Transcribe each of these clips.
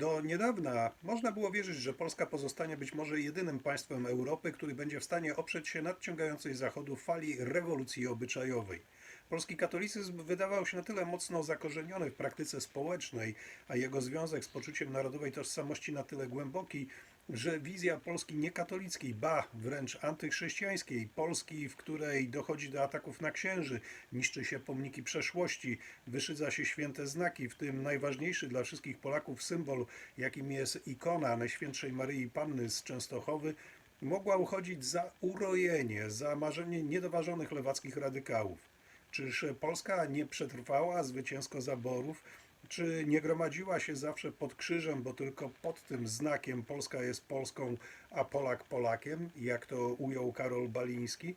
Do niedawna można było wierzyć, że Polska pozostanie być może jedynym państwem Europy, który będzie w stanie oprzeć się nadciągającej zachodu fali rewolucji obyczajowej. Polski katolicyzm wydawał się na tyle mocno zakorzeniony w praktyce społecznej, a jego związek z poczuciem narodowej tożsamości na tyle głęboki, że wizja Polski niekatolickiej, ba wręcz antychrześcijańskiej, Polski, w której dochodzi do ataków na księży, niszczy się pomniki przeszłości, wyszydza się święte znaki, w tym najważniejszy dla wszystkich Polaków symbol, jakim jest ikona Najświętszej Maryi Panny z Częstochowy, mogła uchodzić za urojenie, za marzenie niedoważonych lewackich radykałów. Czyż Polska nie przetrwała zwycięsko zaborów? Czy nie gromadziła się zawsze pod krzyżem, bo tylko pod tym znakiem Polska jest Polską, a Polak Polakiem, jak to ujął Karol Baliński?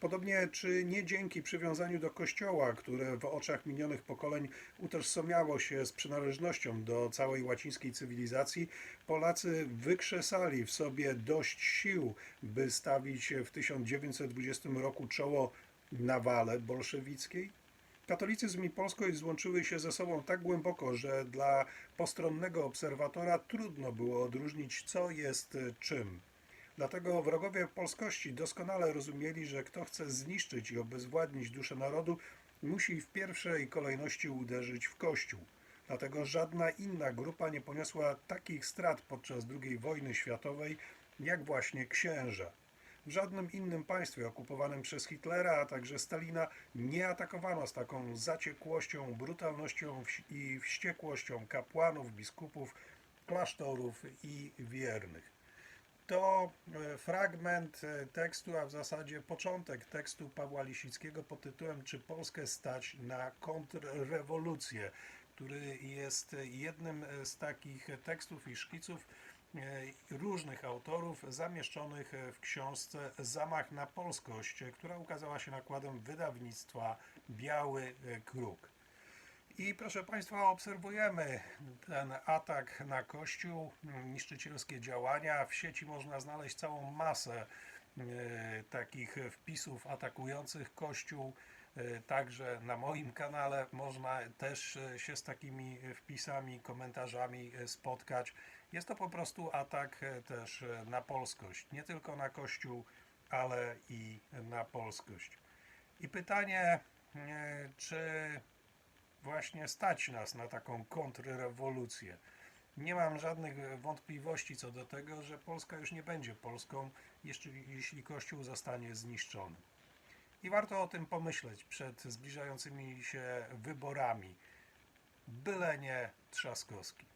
Podobnie, czy nie dzięki przywiązaniu do Kościoła, które w oczach minionych pokoleń utożsamiało się z przynależnością do całej łacińskiej cywilizacji, Polacy wykrzesali w sobie dość sił, by stawić w 1920 roku czoło nawale bolszewickiej? Katolicyzm i polskość złączyły się ze sobą tak głęboko, że dla postronnego obserwatora trudno było odróżnić, co jest czym. Dlatego wrogowie polskości doskonale rozumieli, że kto chce zniszczyć i obezwładnić duszę narodu, musi w pierwszej kolejności uderzyć w Kościół. Dlatego żadna inna grupa nie poniosła takich strat podczas II wojny światowej, jak właśnie księża. W żadnym innym państwie okupowanym przez Hitlera, a także Stalina nie atakowano z taką zaciekłością, brutalnością i wściekłością kapłanów, biskupów, klasztorów i wiernych. To e, fragment e, tekstu, a w zasadzie początek tekstu Pawła Lisickiego pod tytułem Czy Polskę stać na kontrrewolucję, który jest jednym z takich tekstów i szkiców e, różnych autorów zamieszczonych w książce Zamach na Polskość, która ukazała się nakładem wydawnictwa Biały Kruk. I proszę Państwa, obserwujemy ten atak na Kościół, niszczycielskie działania. W sieci można znaleźć całą masę e, takich wpisów atakujących Kościół. E, Także na moim kanale można też e, się z takimi wpisami, komentarzami e, spotkać. Jest to po prostu atak e, też e, na polskość. Nie tylko na Kościół, ale i na polskość. I pytanie, e, czy właśnie stać nas na taką kontrrewolucję. Nie mam żadnych wątpliwości co do tego, że Polska już nie będzie Polską, jeśli, jeśli Kościół zostanie zniszczony. I warto o tym pomyśleć przed zbliżającymi się wyborami. Byle nie Trzaskowski.